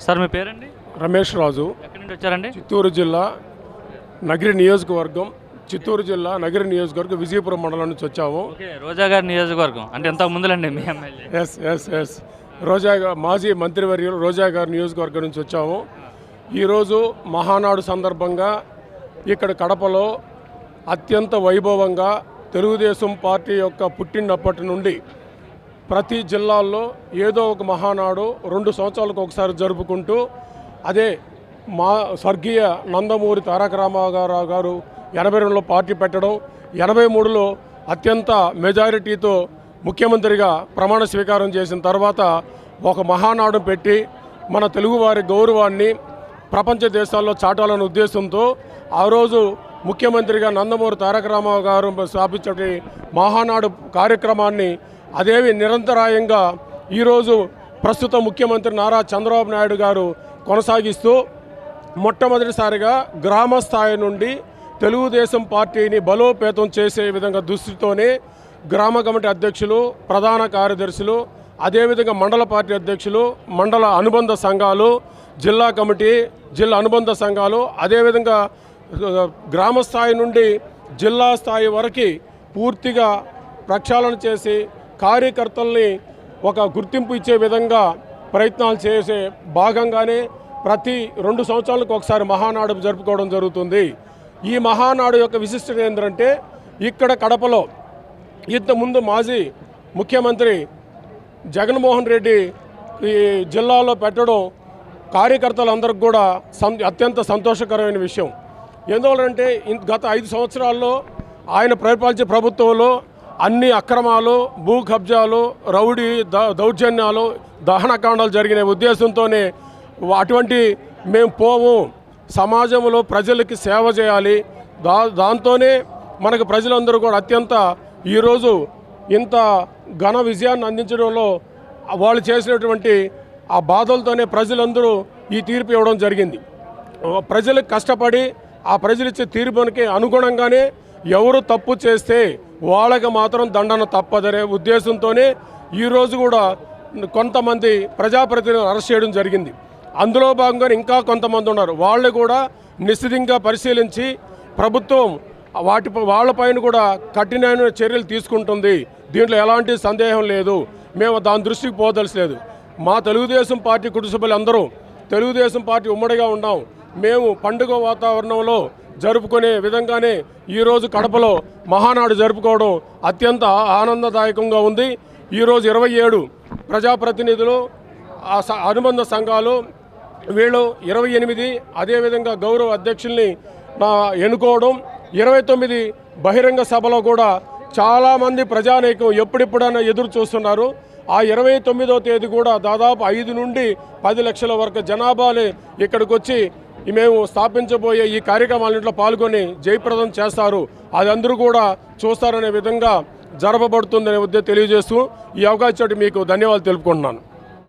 Sir మీ పేరండి? రమేష్ రాజు. ఎక్కడి నుండి వచ్చారండి? చిత్తూరు జిల్లా నగిరి నియోజకవర్గం. చిత్తూరు జిల్లా నగిరి నియోజకవర్గం విజయపురం మండలం నుంచి వచ్చాము. ఓకే రోజా గారి నియోజకవర్గం. అంటే ఎంత ముందులండి మీ MLA. Yes yes yes Roja గా- మాజీ మంత్రివర్యులు రోజా గారి నియోజకవర్గం నుంచి వచ్చాము. ఈరోజు మహానాడు సందర్భంగా ఇక్కడ కడపలో అత్యంత వైభవంగా తెలుగుదేశం పార్టీ యొక్క పుట్టినప్పటి నుండి ప్రతి జిల్లాల్లో ఏదో ఒక మహానాడు రెండు సంవత్సరాలకు ఒకసారి జరుపుకుంటూ అదే మా స్వర్గీయ నందమూరి తారక రామారావు గారు ఎనభై రెండులో పార్టీ పెట్టడం ఎనభై మూడులో అత్యంత మెజారిటీతో ముఖ్యమంత్రిగా ప్రమాణ స్వీకారం చేసిన తర్వాత ఒక మహానాడు పెట్టి మన తెలుగువారి గౌరవాన్ని ప్రపంచ దేశాల్లో చాటాలనే ఉద్దేశంతో ఆ రోజు ముఖ్యమంత్రిగా నందమూరి తారక రామారావు గారు స్థాపించే మహానాడు కార్యక్రమాన్ని అదేవి నిరంతరాయంగా ఈరోజు ప్రస్తుత ముఖ్యమంత్రి నారా చంద్రబాబు నాయుడు గారు కొనసాగిస్తూ మొట్టమొదటిసారిగా గ్రామ స్థాయి నుండి తెలుగుదేశం పార్టీని బలోపేతం చేసే విధంగా దృష్టితోనే గ్రామ కమిటీ అధ్యక్షులు ప్రధాన కార్యదర్శులు అదేవిధంగా మండల పార్టీ అధ్యక్షులు మండల అనుబంధ సంఘాలు జిల్లా కమిటీ జిల్లా అనుబంధ సంఘాలు అదేవిధంగా గ్రామ స్థాయి నుండి జిల్లా స్థాయి వరకు పూర్తిగా ప్రక్షాళన చేసి కార్యకర్తల్ని ఒక గుర్తింపు ఇచ్చే విధంగా ప్రయత్నాలు చేసే భాగంగానే ప్రతి రెండు సంవత్సరాలకు ఒకసారి మహానాడు జరుపుకోవడం జరుగుతుంది. ఈ మహానాడు యొక్క విశిష్టత ఏంటంటే ఇక్కడ కడపలో ఇంతకుముందు మాజీ ముఖ్యమంత్రి జగన్మోహన్ రెడ్డి ఈ జిల్లాలో పెట్టడం కార్యకర్తలందరికీ కూడా సం అత్యంత సంతోషకరమైన విషయం. ఎందువల్లంటే గత ఐదు సంవత్సరాల్లో ఆయన పరిపాలించే ప్రభుత్వంలో అన్ని అక్రమాలు భూ కబ్జాలు రౌడీ ద- దౌర్జన్యాలు దహనకాండాలు జరిగిన ఉద్దేశంతోనే అటువంటి మేము పోము. సమాజంలో ప్రజలకి సేవ చేయాలి. దా దాంతోనే మనకు ప్రజలందరూ కూడా అత్యంత ఈరోజు ఇంత ఘన విజయాన్ని అందించడంలో వాళ్ళు చేసినటువంటి ఆ బాధలతోనే ప్రజలందరూ ఈ తీర్పు ఇవ్వడం జరిగింది. ప్రజలకు కష్టపడి ఆ ప్రజలు ఇచ్చే తీర్పునికి అనుగుణంగానే ఎవరు తప్పు చేస్తే వాళ్ళకి మాత్రం దండన తప్పదనే ఉద్దేశంతోనే ఈరోజు కూడా కొంతమంది ప్రజాప్రతినిధులు అరెస్ట్ చేయడం జరిగింది. అందులో భాగంగా ఇంకా కొంతమంది ఉన్నారు. వాళ్ళు కూడా నిశ్చితంగా పరిశీలించి ప్రభుత్వం వాటి వాళ్ళపైన కూడా కఠినమైన చర్యలు తీసుకుంటుంది. దీంట్లో ఎలాంటి సందేహం లేదు. మేము దాని దృష్టికి పోదలసలేదు మా తెలుగుదేశం పార్టీ కుటుంబ సభ్యులు అందరూ తెలుగుదేశం పార్టీ ఉమ్మడిగా ఉన్నాం. మేము పండుగ వాతావరణంలో జరుపుకునే విధంగానే ఈరోజు కడపలో మహానాడు జరుపుకోవడం అత్యంత ఆనందదాయకంగా ఉంది. ఈరోజు ఇరవై ఏడు ప్రజాప్రతినిధులు ఆ స- అనుబంధ సంఘాలు వీళ్ళు ఇరవై ఎనిమిది అదేవిధంగా గౌరవ అధ్యక్షుల్ని ఎన్నుకోవడం ఇరవై తొమ్మిది బహిరంగ సభలో కూడా చాలామంది ప్రజానీకం ఎప్పుడెప్పుడైనా ఎదురు చూస్తున్నారు. ఆ ఇరవై తొమ్మిదో తేదీ కూడా దాదాపు ఐదు నుండి పది లక్షల వరకు జనాభాని ఇక్కడికి వచ్చి మేము స్థాపించబోయే ఈ కార్యక్రమాలన్నింటిలో పాల్గొని జయప్రదం చేస్తారు. అది అందరూ కూడా చూస్తారనే విధంగా జరపబడుతుందనే ఉద్దేశం తెలియజేస్తూ ఈ అవకాశం మీకు ధన్యవాదాలు తెలుపుకుంటున్నాను.